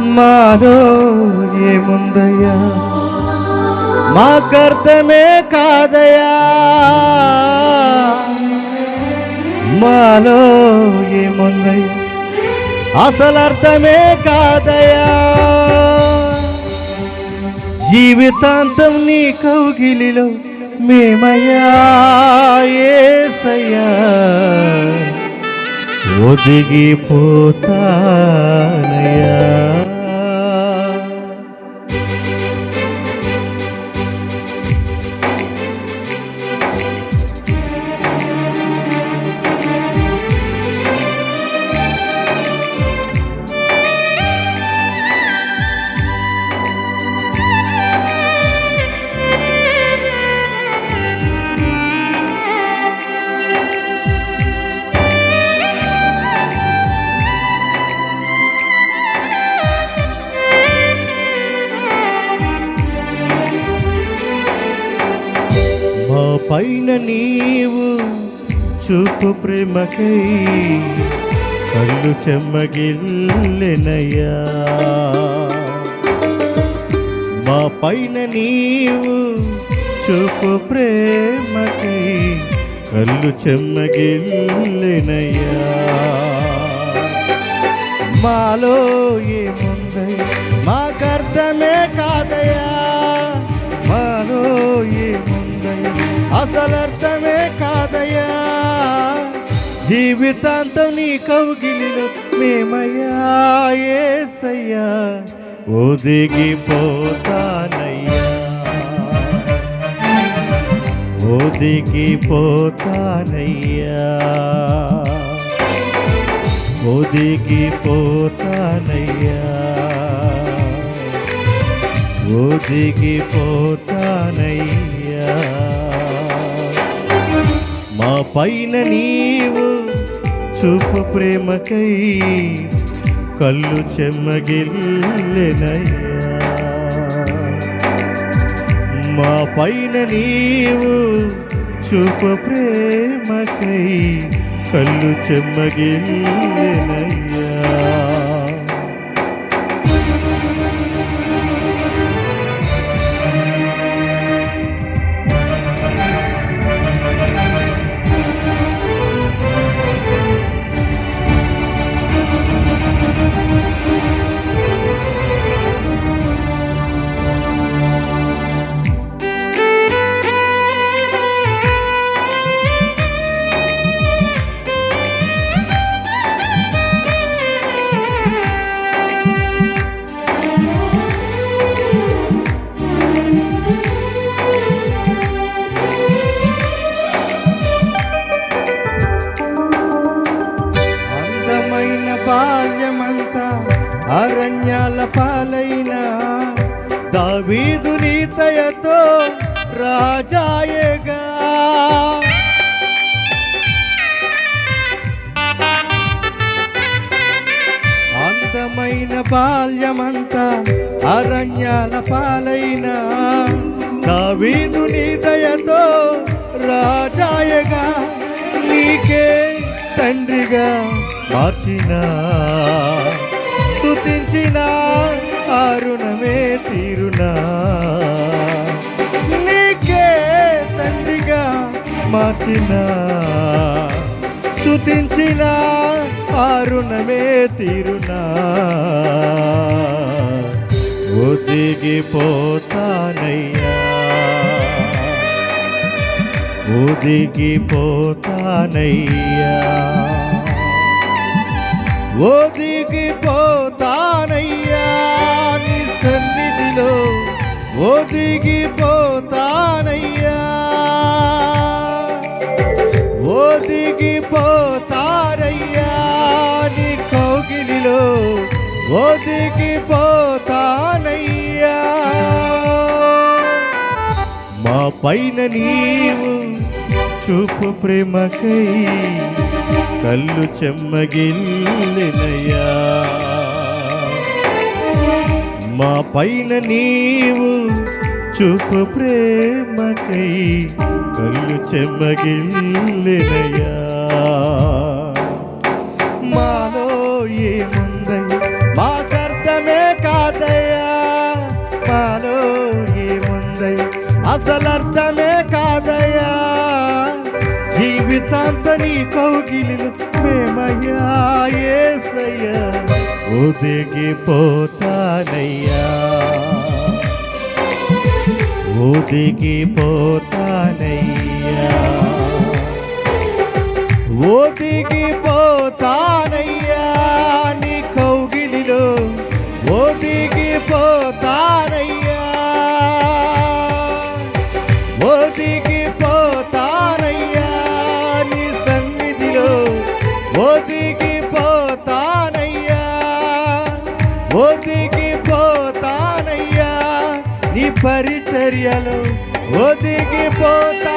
మాలో ఏముందయ్యా? మాకర్థమే కాదయా మాలో ఏముందయ్యా? అసలు అర్థమే కాదయా జీవితాంతం నీ కౌగిలిలో మేమయ్యా ఏసయ్యా. ఒదిగిపోతానయ్యా. మా పైన నీవు చూపు ప్రేమకై కళ్ళు చెమ్మగిల్లెనయ్యా. మా పైన నీవు చూపు ప్రేమకై కళ్ళు చెమ్మగిల్లెనయ్యా. మాలో ఏముందై మాకర్థమే కాదయ్యా. అసలు అర్థమే కాదయ్యా. జీవితాంతం నీ కౌగిలిలో మేమయ్యా ఏసయ్యా. ఒదిగిపోతానయ్యా. ఒదిగిపోతానయ్యా. ఒదిగిపోతానయ్యా. ఒదిగిపోతానయ్యా. మా పైన నీవు చూపు ప్రేమకై కళ్ళు చెమ్మగిల్లెనయ్యా. మా పైన నీవు చూపు ప్రేమకై కళ్ళు చెమ్మగిల్లెనయ్యా. అరణ్యాల పాలైన దావీదు నీతయతో రాజాయేగా. అందమైన బాల్యమంతా అరణ్యాల పాలైన దావీదు నీదయతో రాజాయగా. నీకే తండ్రిగా మార్చినా. స్తుతించిన అరుణమే తీరునా. నీకే తండ్రిగా మార్చిన. స్థుతించిన అరుణమే తీరునా. ఒదిగిపోతానయ్యా. ఒదిగిపోతానయ్యా. ఒదిగిపోతానయ్యా నీ సన్నిధిలో. ఒదిగిపోతానయ్యా. ఒదిగిపోతారయ్యా నీ కౌగిలిలో. ఒదిగిపోతానయ్యా. మా పైన నీవు చూపు ప్రేమకై కళ్ళు చెమ్మగిల్లినయ్యా. మా పైన నీవు చూపు ప్రేమకై కళ్ళు చెమ్మగిల్లినయ్యా. మాలో ఏముందయ్యా? మాకర్థమే కాదయ్యా. మాలో ఏముందయ్యా? అసలు అర్థమే కాదయ్యా. జీవితాంత నీ కౌగిలిలు ప్రేమయ్యా ఏసయ్యా ఒదిగిపోతానయ్యా ఒదిగిపోతానయ్యా ఒదిగిపోతానయ్యా నీ కౌగిలిలో ఒదిగిపోతానయ్యా ఉదిగి ఒదిగిపోతానయ్యా నీ గోధీని పోతా